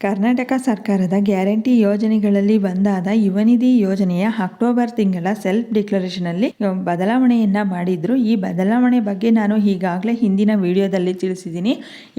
ಕರ್ನಾಟಕ ಸರ್ಕಾರದ ಗ್ಯಾರಂಟಿ ಯೋಜನೆಗಳಲ್ಲಿ ಒಂದಾದ ಯುವನಿಧಿ ಯೋಜನೆಯ ಅಕ್ಟೋಬರ್ ತಿಂಗಳ ಸೆಲ್ಫ್ ಡಿಕ್ಲರೇಷನಲ್ಲಿ ಬದಲಾವಣೆಯನ್ನ ಮಾಡಿದ್ರು. ಈ ಬದಲಾವಣೆ ಬಗ್ಗೆ ನಾನು ಈಗಾಗಲೇ ಹಿಂದಿನ ವಿಡಿಯೋದಲ್ಲಿ ತಿಳಿಸಿದ್ದೀನಿ.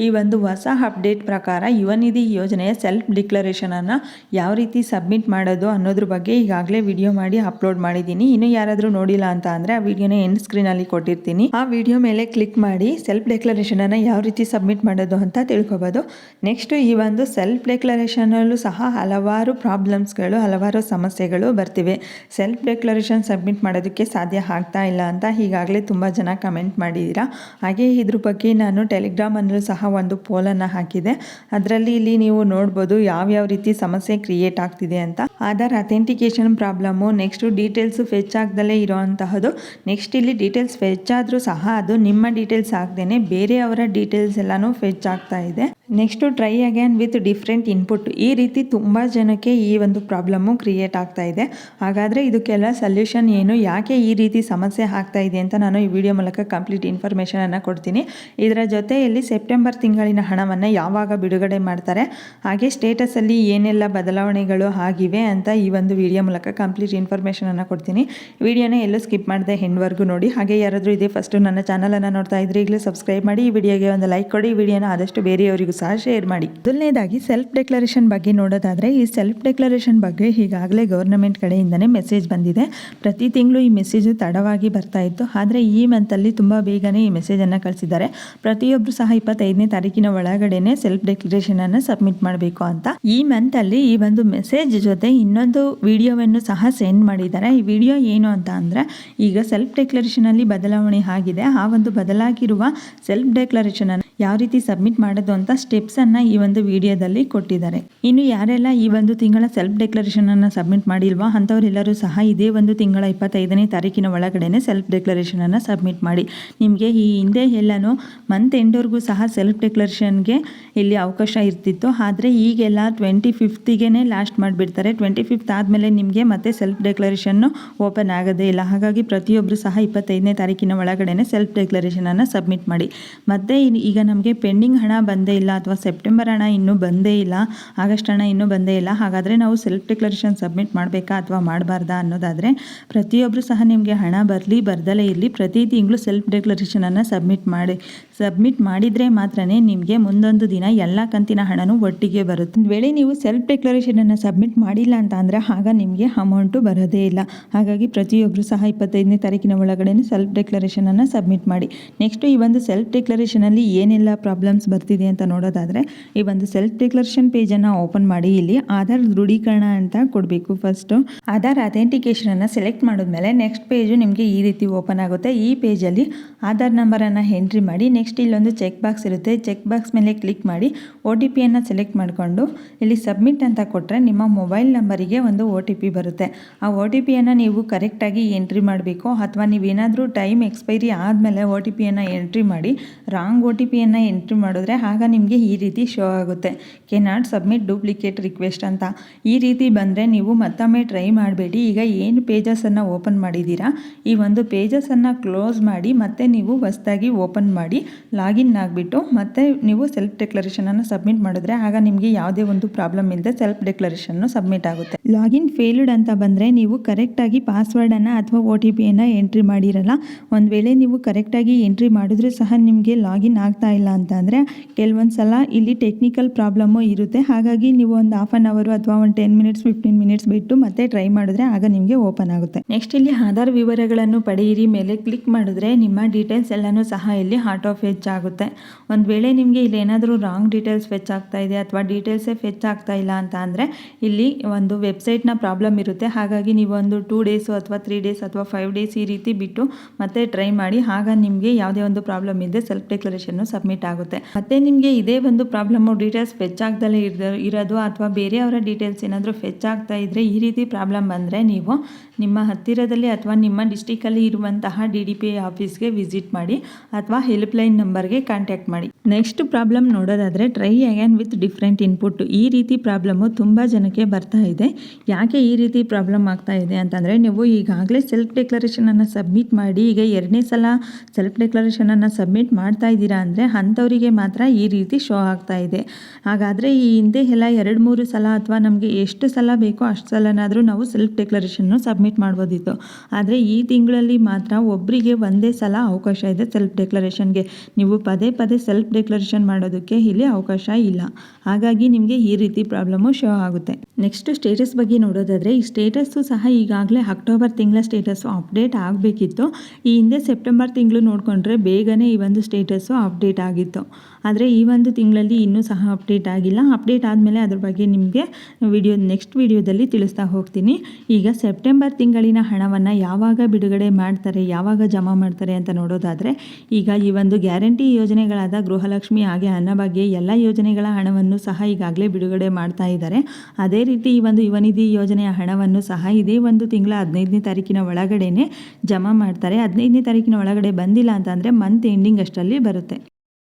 ಈ ಒಂದು ಹೊಸ ಅಪ್ಡೇಟ್ ಪ್ರಕಾರ ಯುವನಿಧಿ ಯೋಜನೆಯ ಸೆಲ್ಫ್ ಡಿಕ್ಲರೇಷನನ್ನು ಯಾವ ರೀತಿ ಸಬ್ಮಿಟ್ ಮಾಡೋದು ಅನ್ನೋದ್ರ ಬಗ್ಗೆ ಈಗಾಗಲೇ ವಿಡಿಯೋ ಮಾಡಿ ಅಪ್ಲೋಡ್ ಮಾಡಿದ್ದೀನಿ. ಇನ್ನು ಯಾರಾದರೂ ನೋಡಿಲ್ಲ ಅಂತ ಅಂದರೆ ಆ ವಿಡಿಯೋನ ಎಂಡ್ ಸ್ಕ್ರೀನಲ್ಲಿ ಕೊಟ್ಟಿರ್ತೀನಿ. ಆ ವಿಡಿಯೋ ಮೇಲೆ ಕ್ಲಿಕ್ ಮಾಡಿ ಸೆಲ್ಫ್ ಡಿಕ್ಲರೇಷನನ್ನು ಯಾವ ರೀತಿ ಸಬ್ಮಿಟ್ ಮಾಡೋದು ಅಂತ ತಿಳ್ಕೊಬೋದು. ನೆಕ್ಸ್ಟ್ ಈ ಒಂದು ಸೆಲ್ಫ್ ಡಿಕ್ಲರೇಷನಲ್ಲೂ ಸಹ ಹಲವಾರು ಪ್ರಾಬ್ಲಮ್ಸ್ಗಳು ಹಲವಾರು ಸಮಸ್ಯೆಗಳು ಬರ್ತಿವೆ. ಸೆಲ್ಫ್ ಡೆಕ್ಲರೇಷನ್ ಸಬ್ಮಿಟ್ ಮಾಡೋದಕ್ಕೆ ಸಾಧ್ಯ ಆಗ್ತಾ ಇಲ್ಲ ಅಂತ ಈಗಾಗಲೇ ತುಂಬ ಜನ ಕಮೆಂಟ್ ಮಾಡಿದ್ದೀರಾ. ಹಾಗೆ ಇದ್ರ ಬಗ್ಗೆ ನಾನು ಟೆಲಿಗ್ರಾಮಲ್ಲೂ ಸಹ ಒಂದು ಪೋಲನ್ನು ಹಾಕಿದೆ. ಅದರಲ್ಲಿ ಇಲ್ಲಿ ನೀವು ನೋಡ್ಬೋದು ಯಾವ್ಯಾವ ರೀತಿ ಸಮಸ್ಯೆ ಕ್ರಿಯೇಟ್ ಆಗ್ತಿದೆ ಅಂತ. Aadhaar authentication problem next details fetch ಆಗದಲ್ಲೇ ಇರೋವಂತಹದ್ದು. ನೆಕ್ಸ್ಟ್ ಇಲ್ಲಿ ಡೀಟೇಲ್ಸ್ ಫೆಚ್ ಆದರೂ ಸಹ ಅದು ನಿಮ್ಮ ಡೀಟೇಲ್ಸ್ ಆಗದೇನೆ ಬೇರೆಯವರ ಡೀಟೇಲ್ಸ್ ಎಲ್ಲನೂ ಫೆಚ್ ಆಗ್ತಾ ಇದೆ. Next try again with different input ಈ ರೀತಿ ತುಂಬ ಜನಕ್ಕೆ ಈ ಒಂದು ಪ್ರಾಬ್ಲಮ್ಮು ಕ್ರಿಯೇಟ್ ಆಗ್ತಾ ಇದೆ. ಹಾಗಾದರೆ ಇದಕ್ಕೆಲ್ಲ ಸೊಲ್ಯೂಷನ್ ಏನು? ಯಾಕೆ ಈ ರೀತಿ ಸಮಸ್ಯೆ ಆಗ್ತಾ ಇದೆ ಅಂತ ನಾನು ಈ ವಿಡಿಯೋ ಮೂಲಕ ಕಂಪ್ಲೀಟ್ ಇನ್ಫಾರ್ಮೇಷನನ್ನು ಕೊಡ್ತೀನಿ. ಇದರ ಜೊತೆಯಲ್ಲಿ ಸೆಪ್ಟೆಂಬರ್ ತಿಂಗಳಿನ ಹಣವನ್ನು ಯಾವಾಗ ಬಿಡುಗಡೆ ಮಾಡ್ತಾರೆ? ಹಾಗೆ ಸ್ಟೇಟಸಲ್ಲಿ ಏನೆಲ್ಲ ಬದಲಾವಣೆಗಳು ಆಗಿವೆ ಅಂತ ಈ ಒಂದು ವಿಡಿಯೋ ಮೂಲಕ ಕಂಪ್ಲೀಟ್ ಇನ್ಫಾರ್ಮೇಷನನ್ನು ಕೊಡ್ತೀನಿ. ವಿಡಿಯೋನ ಎಲ್ಲೂ ಸ್ಕಿಪ್ ಮಾಡಿದೆ ಹೆಣ್ಣುವರೆಗೂ ನೋಡಿ. ಹಾಗೆ ಯಾರಾದರೂ ಇದೇ ಫಸ್ಟು ನನ್ನ ಚಾನಲನ್ನು ನೋಡ್ತಾ ಇದ್ರೆ ಈಗಲೇ ಸಬ್ಸ್ಕ್ರೈಬ್ ಮಾಡಿ. ಈ ವಿಡಿಯೋಗೆ ಒಂದು ಲೈಕ್ ಕೊಡಿ. ಈ ವಿಡಿಯೋನ ಆದಷ್ಟು ಬೇರೆಯವರಿಗೂ ಸಹ ಶೇರ್ ಮಾಡಿ. ಮೊದಲನೇದಾಗಿ ಸೆಲ್ಫ್ ಡೆಕ್ಲರೇಷನ್ ಬಗ್ಗೆ ನೋಡೋದಾದ್ರೆ, ಈ ಸೆಲ್ಫ್ ಡೆಕ್ಲರೇಷನ್ ಬಗ್ಗೆ ಈಗಾಗಲೇ ಗವರ್ನಮೆಂಟ್ ಕಡೆಯಿಂದನೇ ಮೆಸೇಜ್ ಬಂದಿದೆ. ಪ್ರತಿ ತಿಂಗಳು ಈ ಮೆಸೇಜು ತಡವಾಗಿ ಬರ್ತಾ ಇತ್ತು. ಆದರೆ ಈ ಮಂತಲ್ಲಿ ತುಂಬ ಬೇಗನೆ ಈ ಮೆಸೇಜನ್ನು ಕಳಿಸಿದ್ದಾರೆ. ಪ್ರತಿಯೊಬ್ಬರು ಸಹ ಇಪ್ಪತ್ತೈದನೇ ತಾರೀಕಿನ ಒಳಗಡೆನೆ ಸೆಲ್ಫ್ ಡೆಕ್ಲರೇಷನ್ ಅನ್ನು ಸಬ್ಮಿಟ್ ಮಾಡಬೇಕು ಅಂತ. ಈ ಮಂತಲ್ಲಿ ಈ ಒಂದು ಮೆಸೇಜ್ ಜೊತೆ ಇನ್ನೊಂದು ವಿಡಿಯೋವನ್ನು ಸಹ ಸೆಂಡ್ ಮಾಡಿದ್ದಾರೆ. ಈ ವಿಡಿಯೋ ಏನು ಅಂತ ಅಂದರೆ, ಈಗ ಸೆಲ್ಫ್ ಡೆಕ್ಲರೇಷನ್ ಅಲ್ಲಿ ಬದಲಾವಣೆ ಆಗಿದೆ. ಆ ಒಂದು ಬದಲಾಗಿರುವ ಸೆಲ್ಫ್ ಡೆಕ್ಲರೇಷನ್ ಅನ್ನು ಯಾವ ರೀತಿ ಸಬ್ಮಿಟ್ ಮಾಡೋದು ಅಂತ ಸ್ಟೆಪ್ಸ್ ಅನ್ನ ಈ ಒಂದು ವಿಡಿಯೋದಲ್ಲಿ ಕೊಟ್ಟಿದ್ದಾರೆ. ಇನ್ನು ಯಾರೆಲ್ಲ ಈ ಒಂದು ತಿಂಗಳ ಸೆಲ್ಫ್ ಡೆಕ್ಲರೇಷನ್ ಅನ್ನ ಸಬ್ಮಿಟ್ ಮಾಡಿಲ್ವಾ, ಅಂಥವರೆಲ್ಲರೂ ಸಹ ಇದೇ ಒಂದು ತಿಂಗಳ ಇಪ್ಪತ್ತೈದನೇ ತಾರೀಕಿನ ಒಳಗಡೆನೆ ಸೆಲ್ಫ್ ಡೆಕ್ಲರೇಷನ್ ಅನ್ನ ಸಬ್ಮಿಟ್ ಮಾಡಿ. ನಿಮಗೆ ಈ ಹಿಂದೆ ಎಲ್ಲನೂ ಮಂತ್ ಎಂಡ್ವರೆಗೂ ಸಹ ಸೆಲ್ಫ್ ಡೆಕ್ಲರೇಷನ್ಗೆ ಇಲ್ಲಿ ಅವಕಾಶ ಇರ್ತಿತ್ತು. ಆದರೆ ಈಗೆಲ್ಲ ಟ್ವೆಂಟಿ ಫಿಫ್ತಿಗೆ ಲಾಸ್ಟ್ ಮಾಡಿಬಿಡ್ತಾರೆ. ಟ್ವೆಂಟಿ ಫಿಫ್ತ್ ಆದಮೇಲೆ ನಿಮಗೆ ಮತ್ತೆ ಸೆಲ್ಫ್ ಡೆಕ್ಲರೇಷನ್ ಓಪನ್ ಆಗೋದೇ ಇಲ್ಲ. ಹಾಗಾಗಿ ಪ್ರತಿಯೊಬ್ಬರು ಸಹ ಇಪ್ಪತ್ತೈದನೇ ತಾರೀಕಿನ ಒಳಗಡೆನೆ ಸೆಲ್ಫ್ ಡೆಕ್ಲರೇಷನನ್ನು ಸಬ್ಮಿಟ್ ಮಾಡಿ. ಮತ್ತೆ ಈಗ ನಮಗೆ ಪೆಂಡಿಂಗ್ ಹಣ ಬಂದೇ ಇಲ್ಲ ಅಥವಾ ಸೆಪ್ಟೆಂಬರ್ ಹಣ ಇನ್ನೂ ಬಂದೇ ಇಲ್ಲ, ಆಗಸ್ಟ್ ಹಣ ಇನ್ನೂ ಬಂದೇ ಇಲ್ಲ, ಹಾಗಾದರೆ ನಾವು ಸೆಲ್ಫ್ ಡಿಕ್ಲರೇಷನ್ ಸಬ್ಮಿಟ್ ಮಾಡಬೇಕಾ ಅಥವಾ ಮಾಡಬಾರ್ದಾ ಅನ್ನೋದಾದರೆ ಪ್ರತಿಯೊಬ್ಬರು ಸಹ ನಿಮಗೆ ಹಣ ಬರಲಿ, ಬರ್ದಲೇ ಇರಲಿ, ಪ್ರತಿ ತಿಂಗಳು ಸೆಲ್ಫ್ ಡಿಕ್ಲರೇಷನನ್ನು ಸಬ್ಮಿಟ್ ಮಾಡಿ. ಸಬ್ಮಿಟ್ ಮಾಡಿದರೆ ಮಾತ್ರನೇ ನಿಮಗೆ ಮುಂದೊಂದು ದಿನ ಎಲ್ಲ ಕಂತಿನ ಹಣನೂ ಒಟ್ಟಿಗೆ ಬರುತ್ತೆ. ಒಂದು ವೇಳೆ ನೀವು ಸೆಲ್ಫ್ ಡೆಕ್ಲರೇಷನನ್ನು ಸಬ್ಮಿಟ್ ಮಾಡಿಲ್ಲ ಅಂತ ಅಂದರೆ ಆಗ ನಿಮಗೆ ಅಮೌಂಟು ಬರೋದೇ ಇಲ್ಲ. ಹಾಗಾಗಿ ಪ್ರತಿಯೊಬ್ಬರು ಸಹ ಇಪ್ಪತ್ತೈದನೇ ತಾರೀಕಿನ ಒಳಗಡೆ ಸೆಲ್ಫ್ ಡೆಕ್ಲರೇಷನನ್ನು ಸಬ್ಮಿಟ್ ಮಾಡಿ. ನೆಕ್ಸ್ಟು ಈ ಒಂದು ಸೆಲ್ಫ್ ಡೆಕ್ಲರೇಷನಲ್ಲಿ ಏನೆಲ್ಲ ಪ್ರಾಬ್ಲಮ್ಸ್ ಬರ್ತಿದೆ ಅಂತ ನೋಡೋದಾದರೆ, ಈ ಒಂದು ಸೆಲ್ಫ್ ಡೆಕ್ಲರೇಷನ್ ಪೇಜನ್ನು ಓಪನ್ ಮಾಡಿ. ಇಲ್ಲಿ ಆಧಾರ್ ದೃಢೀಕರಣ ಅಂತ ಕೊಡಬೇಕು ಫಸ್ಟು ಆಧಾರ್ ಅಥೆಂಟಿಕೇಷನನ್ನು ಸೆಲೆಕ್ಟ್ ಮಾಡಿದ್ಮೇಲೆ ನೆಕ್ಸ್ಟ್ ಪೇಜು ನಿಮಗೆ ಈ ರೀತಿ ಓಪನ್ ಆಗುತ್ತೆ. ಈ ಪೇಜಲ್ಲಿ ಆಧಾರ್ ನಂಬರನ್ನು ಎಂಟ್ರಿ ಮಾಡಿ ನೆಕ್ಸ್ಟ್ ಇಲ್ಲೊಂದು ಚೆಕ್ ಬಾಕ್ಸ್ ಇರುತ್ತೆ. ಚೆಕ್ ಬಾಕ್ಸ್ ಮೇಲೆ ಕ್ಲಿಕ್ ಮಾಡಿ ಒ ಟಿ ಪಿಯನ್ನು ಸೆಲೆಕ್ಟ್ ಮಾಡಿಕೊಂಡು ಇಲ್ಲಿ ಸಬ್ಮಿಟ್ ಅಂತ ಕೊಟ್ಟರೆ ನಿಮ್ಮ ಮೊಬೈಲ್ ನಂಬರಿಗೆ ಒಂದು ಒ ಟಿ ಪಿ ಬರುತ್ತೆ. ಆ ಒ ಟಿ ಪಿಯನ್ನು ನೀವು ಕರೆಕ್ಟಾಗಿ ಎಂಟ್ರಿ ಮಾಡಬೇಕು ಅಥವಾ ನೀವೇನಾದರೂ ಟೈಮ್ ಎಕ್ಸ್ಪೈರಿ ಆದಮೇಲೆ ಒ ಟಿ ಪಿಯನ್ನು ಎಂಟ್ರಿ ಮಾಡಿ ರಾಂಗ್ ಒ ಟಿ ಪಿಯನ್ನು ಎಂಟ್ರಿ ಮಾಡಿದ್ರೆ ಆಗ ನಿಮಗೆ ಈ ರೀತಿ ಶೋ ಆಗುತ್ತೆ. Can not submit duplicate request ಅಂತ. ಈ ರೀತಿ ಬಂದರೆ ನೀವು ಮತ್ತೊಮ್ಮೆ ಟ್ರೈ ಮಾಡಬೇಡಿ. ಈಗ ಏನು ಪೇಜಸನ್ನು ಓಪನ್ ಮಾಡಿದ್ದೀರಾ? ಈ ಒಂದು ಪೇಜಸನ್ನು ಕ್ಲೋಸ್ ಮಾಡಿ ಮತ್ತೆ ನೀವು ಹೊಸದಾಗಿ ಓಪನ್ ಮಾಡಿ ಲಾಗಿನ್ ಆಗಿಬಿಟ್ಟು ಮತ್ತೆ ನೀವು ಸೆಲ್ಫ್ ಡೆಕ್ಲರೇಷನನ್ನು ಸಬ್ಮಿಟ್ ಮಾಡಿದ್ರೆ ಆಗ ನಿಮಗೆ ಯಾವುದೇ ಒಂದು ಪ್ರಾಬ್ಲಮ್ ಇಲ್ಲದೆ ಸೆಲ್ಫ್ ಡೆಕ್ಲರೇಷನ್ನು ಸಬ್ಮಿಟ್ ಆಗುತ್ತೆ. ಲಾಗಿನ್ ಫೇಲ್ಡ್ ಅಂತ ಬಂದರೆ ನೀವು ಕರೆಕ್ಟಾಗಿ ಪಾಸ್ವರ್ಡನ್ನು ಅಥವಾ ಒ ಟಿ ಪಿಯನ್ನು ಎಂಟ್ರಿ ಮಾಡಿರಲ್ಲ. ಒಂದು ವೇಳೆ ನೀವು ಕರೆಕ್ಟಾಗಿ ಎಂಟ್ರಿ ಮಾಡಿದ್ರೂ ಸಹ ನಿಮಗೆ ಲಾಗಿನ್ ಆಗ್ತಾ ಇಲ್ಲ ಅಂತ ಅಂದರೆ ಕೆಲವೊಂದು ಸಲ ಇಲ್ಲಿ ಟೆಕ್ನಿಕಲ್ ಪ್ರಾಬ್ಲಮ್ಮು ಇರುತ್ತೆ. ಹಾಗಾಗಿ ನೀವು ಒಂದು ಹಾಫ್ ಆನ್ ಅವರು ಅಥವಾ ಒಂದು ಟೆನ್ ಮಿನಿಟ್ಸ್ ಫಿಫ್ಟೀನ್ ಮಿನಿಟ್ಸ್ ಬಿಟ್ಟು ಮತ್ತೆ ಟ್ರೈ ಮಾಡಿದ್ರೆ ಆಗ ನಿಮಗೆ ಓಪನ್ ಆಗುತ್ತೆ. ನೆಕ್ಸ್ಟ್ ಇಲ್ಲಿ ಆಧಾರ್ ವಿವರಗಳನ್ನು ಪಡೆಯಿರಿ. ಮೇಲೆ ಕ್ಲಿಕ್ ಮಾಡಿದ್ರೆ ನಿಮ್ಮ ಡೀಟೇಲ್ಸ್ ಎಲ್ಲನೂ ಸಹ ಇಲ್ಲಿ ಹಾರ್ಟ್ ಆಫ್ ಫೆಚ್ ಆಗುತ್ತೆ. ಒಂದು ವೇಳೆ ನಿಮಗೆ ಇಲ್ಲಿ ಏನಾದರೂ ರಾಂಗ್ ಡೀಟೇಲ್ಸ್ ಫೆಚ್ ಆಗ್ತಾ ಇದೆ ಅಥವಾ ಡೀಟೇಲ್ಸೇ ಫೆಚ್ ಆಗ್ತಾ ಇಲ್ಲ ಅಂತ ಅಂದರೆ ಇಲ್ಲಿ ಒಂದು ವೆಬ್ಸೈಟ್ನ ಪ್ರಾಬ್ಲಮ್ ಇರುತ್ತೆ. ಹಾಗಾಗಿ ನೀವು ಒಂದು ಟೂ ಡೇಸು ಅಥವಾ ತ್ರೀ ಡೇಸ್ ಅಥವಾ ಫೈವ್ ಡೇಸ್ ಈ ರೀತಿ ಬಿಟ್ಟು ಮತ್ತೆ ಟ್ರೈ ಮಾಡಿ. ಆಗ ನಿಮಗೆ ಯಾವುದೇ ಒಂದು ಪ್ರಾಬ್ಲಮ್ ಇದೆ ಸೆಲ್ಫ್ ಡೆಕ್ಲರೇಷನ್ನು ಸಬ್ಮಿಟ್ ಆಗುತ್ತೆ. ಮತ್ತೆ ನಿಮಗೆ ಇದೇ ಒಂದು ಪ್ರಾಬ್ಲಮ್ಮು ಡೀಟೇಲ್ಸ್ ಫೆಚ್ ಆಗ್ದಲೇ ಇರ್ದ ಅಥವಾ ಬೇರೆಯವರ ಡೀಟೇಲ್ಸ್ ಏನಾದರೂ ಫೆಚ್ ಆಗ್ತಾ ಇದ್ದರೆ ಈ ರೀತಿ ಪ್ರಾಬ್ಲಮ್ ಬಂದರೆ ನೀವು ನಿಮ್ಮ ಹತ್ತಿರದಲ್ಲಿ ಅಥವಾ ನಿಮ್ಮ ಡಿಸ್ಟಿಕಲ್ಲಿ ಇರುವಂತಹ ಡಿ ಡಿ ಪಿ ಆಫೀಸ್ಗೆ ವಿಸಿಟ್ ಮಾಡಿ ಅಥವಾ ಹೆಲ್ಪ್ಲೈನ್ ನಂಬರ್ಗೆ ಕಾಂಟ್ಯಾಕ್ಟ್ ಮಾಡಿ. ನೆಕ್ಸ್ಟ್ ಪ್ರಾಬ್ಲಮ್ ನೋಡೋದಾದರೆ try again with different input. ಈ ರೀತಿ ಪ್ರಾಬ್ಲಮ್ಮು ತುಂಬ ಜನಕ್ಕೆ ಬರ್ತಾ ಇದೆ. ಯಾಕೆ ಈ ರೀತಿ ಪ್ರಾಬ್ಲಮ್ ಆಗ್ತಾ ಇದೆ ಅಂತಂದರೆ ನೀವು ಈಗಾಗಲೇ ಸೆಲ್ಫ್ ಡೆಕ್ಲರೇಷನನ್ನು ಸಬ್ಮಿಟ್ ಮಾಡಿ, ಈಗ ಎರಡನೇ ಸಲ ಸೆಲ್ಫ್ ಡೆಕ್ಲರೇಷನನ್ನು ಸಬ್ಮಿಟ್ ಮಾಡ್ತಾ ಇದ್ದೀರಾ ಅಂದರೆ ಅಂಥವರಿಗೆ ಮಾತ್ರ ಈ ರೀತಿ ಶೋ ಆಗ್ತಾ ಇದೆ. ಹಾಗಾದರೆ ಈ ಹಿಂದೆ ಎಲ್ಲ ಎರಡು ಮೂರು ಸಲ ಅಥವಾ ನಮಗೆ ಎಷ್ಟು ಸಲ ಬೇಕೋ ಅಷ್ಟು ಸಲನಾದರೂ ನಾವು ಸೆಲ್ಫ್ ಡೆಕ್ಲರೇಷನ್ನು ಸಬ್ಮಿಟ್ ಮಾಡ್ಬೋದಿತ್ತು. ಆದರೆ ಈ ತಿಂಗಳಲ್ಲಿ ಮಾತ್ರ ಒಬ್ಬರಿಗೆ ಒಂದೇ ಸಲ ಅವಕಾಶ ಇದೆ ಸೆಲ್ಫ್ ಡೆಕ್ಲರೇಷನ್ಗೆ ನೀವು ಪದೇ ಪದೇ ಸೆಲ್ಫ್ ಡೆಕ್ಲರೇಷನ್ ಮಾಡೋದಕ್ಕೆ ಇಲ್ಲಿ ಅವಕಾಶ ಇಲ್ಲ. ಹಾಗಾಗಿ ನಿಮಗೆ ಈ ರೀತಿ ಪ್ರಾಬ್ಲಮ್ಮು ಶೋ ಆಗುತ್ತೆ. ನೆಕ್ಸ್ಟ್ ಸ್ಟೇಟಸ್ ಬಗ್ಗೆ ನೋಡೋದಾದರೆ, ಈ ಸ್ಟೇಟಸ್ಸು ಸಹ ಈಗಾಗಲೇ ಅಕ್ಟೋಬರ್ ತಿಂಗಳ ಸ್ಟೇಟಸ್ಸು ಅಪ್ಡೇಟ್ ಆಗಬೇಕಿತ್ತು. ಈ ಹಿಂದೆ ಸೆಪ್ಟೆಂಬರ್ ತಿಂಗಳು ನೋಡಿಕೊಂಡ್ರೆ ಬೇಗನೆ ಈ ಒಂದು ಸ್ಟೇಟಸ್ಸು ಅಪ್ಡೇಟ್ ಆಗಿತ್ತು. ಆದರೆ ಈ ಒಂದು ತಿಂಗಳಲ್ಲಿ ಇನ್ನೂ ಸಹ ಅಪ್ಡೇಟ್ ಆಗಿಲ್ಲ. ಅಪ್ಡೇಟ್ ಆದಮೇಲೆ ಅದ್ರ ಬಗ್ಗೆ ನಿಮಗೆ ವಿಡಿಯೋ, ನೆಕ್ಸ್ಟ್ ವಿಡಿಯೋದಲ್ಲಿ ತಿಳಿಸ್ತಾ ಹೋಗ್ತೀನಿ. ಈಗ ಸೆಪ್ಟೆಂಬರ್ ತಿಂಗಳಿನ ಹಣವನ್ನು ಯಾವಾಗ ಬಿಡುಗಡೆ ಮಾಡ್ತಾರೆ, ಯಾವಾಗ ಜಮಾ ಮಾಡ್ತಾರೆ ಅಂತ ನೋಡೋದಾದರೆ, ಈಗ ಈ ಒಂದು ಗ್ಯಾರಂಟಿ ಯೋಜನೆಗಳಾದ ಗೃಹಲಕ್ಷ್ಮಿ ಹಾಗೆ ಅನ್ನಭಾಗ್ಯ ಎಲ್ಲ ಯೋಜನೆಗಳ ಹಣವನ್ನು ಸಹ ಈಗಾಗಲೇ ಬಿಡುಗಡೆ ಮಾಡ್ತಾ ಇದ್ದಾರೆ. ಅದೇ ರೀತಿ ಈ ಒಂದು ಯುವನಿಧಿ ಯೋಜನೆಯ ಹಣವನ್ನು ಸಹ ಇದೇ ಒಂದು ತಿಂಗಳ ಹದಿನೈದನೇ ತಾರೀಕಿನ ಒಳಗಡೆನೆ ಜಮಾ ಮಾಡ್ತಾರೆ. ಹದಿನೈದನೇ ತಾರೀಕಿನ ಒಳಗಡೆ ಬಂದಿಲ್ಲ ಅಂತಂದರೆ ಮಂತ್ ಎಂಡಿಂಗ್ ಅಷ್ಟರಲ್ಲಿ ಬರುತ್ತೆ.